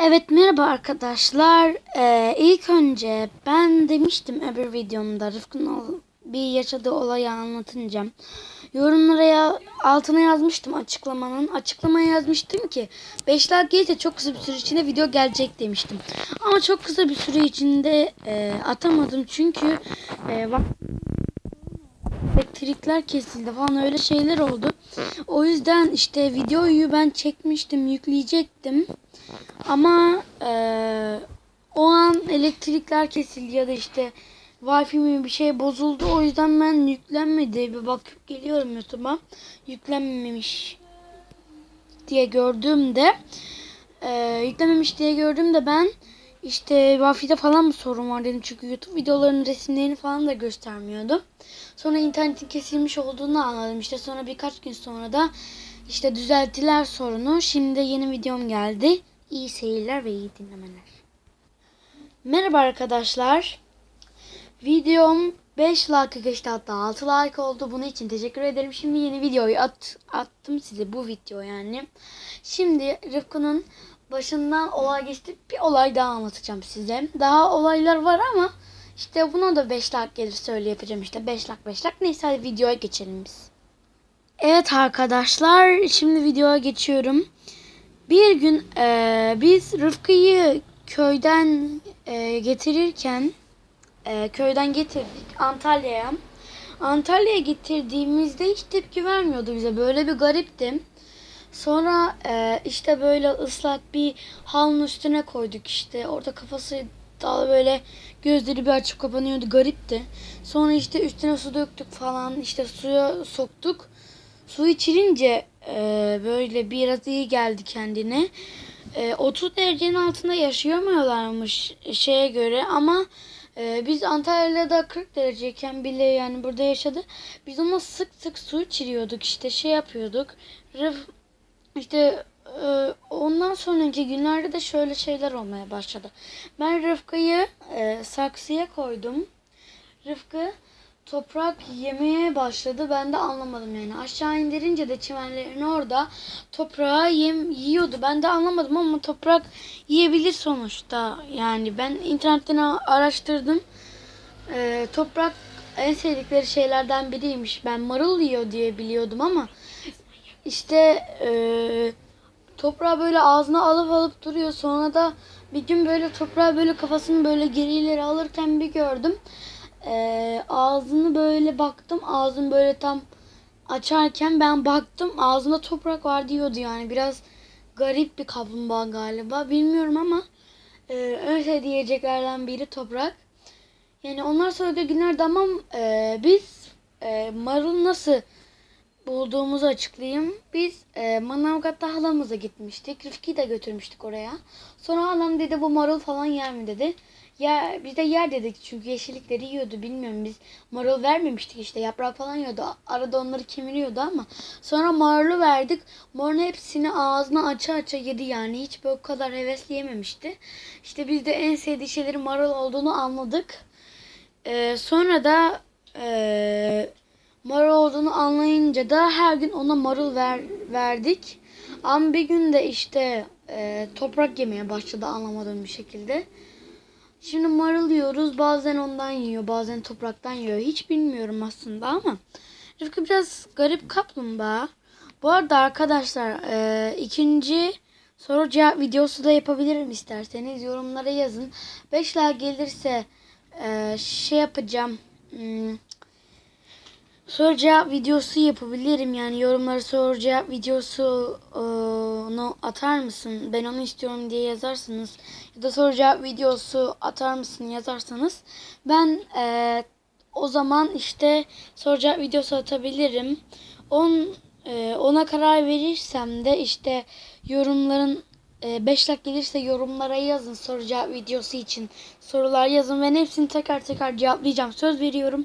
Evet merhaba arkadaşlar. Ee, ilk önce ben demiştim öbür videomda Rıfkı'nın bir yaşadığı olayı anlatınca. Yorumlara ya, altına yazmıştım açıklamanın. Açıklamaya yazmıştım ki 5 like gelirse çok kısa bir süre içinde video gelecek demiştim. Ama çok kısa bir süre içinde e, atamadım çünkü e, vak- elektrikler kesildi falan öyle şeyler oldu. O yüzden işte videoyu ben çekmiştim, yükleyecektim. Ama eee, o an elektrikler kesildi ya da işte Wi-Fi mi bir şey bozuldu. O yüzden ben yüklenmedi. Bir bakıp geliyorum YouTube'a. Yüklenmemiş diye gördüğümde eee yüklememiş diye gördüğümde ben işte Wi-Fi'de falan mı sorun var dedim. Çünkü YouTube videolarının resimlerini falan da göstermiyordu. Sonra internetin kesilmiş olduğunu anladım. İşte sonra birkaç gün sonra da işte düzelttiler sorunu. Şimdi yeni videom geldi. İyi seyirler ve iyi dinlemeler. Merhaba arkadaşlar. Videom 5 like geçti hatta 6 like oldu. Bunun için teşekkür ederim. Şimdi yeni videoyu at, attım size bu video yani. Şimdi Rıfkı'nın başından olay geçti. Bir olay daha anlatacağım size. Daha olaylar var ama işte buna da 5 like gelirse öyle yapacağım işte. 5 like 5 like. Neyse hadi videoya geçelim biz. Evet arkadaşlar şimdi videoya geçiyorum. Bir gün eee, biz Rıfkı'yı köyden eee, getirirken eee, köyden getirdik Antalya'ya. Antalya'ya getirdiğimizde hiç tepki vermiyordu bize. Böyle bir garipti. Sonra eee, işte böyle ıslak bir halının üstüne koyduk işte. Orada kafası daha böyle gözleri bir açıp kapanıyordu. Garipti. Sonra işte üstüne su döktük falan. işte suya soktuk. Su içirince e, böyle biraz iyi geldi kendine. E, 30 derecenin altında yaşayamıyorlarmış şeye göre ama e, biz Antalya'da 40 dereceyken bile yani burada yaşadı. Biz ona sık sık su içiriyorduk işte şey yapıyorduk. Rıf, işte e, ondan sonraki günlerde de şöyle şeyler olmaya başladı. Ben Rıfkı'yı e, saksıya koydum. Rıfkı toprak yemeye başladı. Ben de anlamadım yani. Aşağı indirince de çimenlerin orada toprağı yem yiyordu. Ben de anlamadım ama toprak yiyebilir sonuçta. Yani ben internetten araştırdım. Ee, toprak en sevdikleri şeylerden biriymiş. Ben marul yiyor diye biliyordum ama işte eee toprağı böyle ağzına alıp alıp duruyor. Sonra da bir gün böyle toprağı böyle kafasını böyle geri ileri alırken bir gördüm. Ee, ağzını böyle baktım. Ağzını böyle tam açarken ben baktım ağzında toprak var diyordu yani. Biraz garip bir kaplumbağa galiba. Bilmiyorum ama e, öyle diyeceklerden biri toprak. Yani onlar söylediği günlerde ama e, biz e, marul nasıl bulduğumuzu açıklayayım. Biz e, Manavgat'ta halamıza gitmiştik. Rıfkı'yı da götürmüştük oraya. Sonra halam dedi bu marul falan yer mi dedi. Ya biz de yer dedik çünkü yeşillikleri yiyordu bilmiyorum biz marul vermemiştik işte yaprak falan yiyordu arada onları kemiriyordu ama sonra marulu verdik marulun hepsini ağzına aça aça yedi yani hiç o kadar hevesli yememişti işte biz de en sevdiği şeylerin marul olduğunu anladık Ee, sonra da ee, marul olduğunu anlayınca da her gün ona marul ver, verdik. Ama bir gün de işte e, toprak yemeye başladı anlamadığım bir şekilde. Şimdi marul yiyoruz. Bazen ondan yiyor, bazen topraktan yiyor. Hiç bilmiyorum aslında ama. Rıfkı biraz garip kaplumbağa. Bu arada arkadaşlar e, ikinci soru cevap videosu da yapabilirim isterseniz. Yorumlara yazın. 5 like gelirse e, şey yapacağım. Hmm, soru cevap videosu yapabilirim. Yani yorumlara soru cevap videosunu atar mısın? Ben onu istiyorum diye yazarsınız. Ya da soru cevap videosu atar mısın yazarsanız. Ben eee, o zaman işte soru cevap videosu atabilirim. On, eee, ona karar verirsem de işte yorumların 5 dakika gelirse yorumlara yazın soru cevap videosu için sorular yazın ve hepsini tekrar tekrar cevaplayacağım. Söz veriyorum.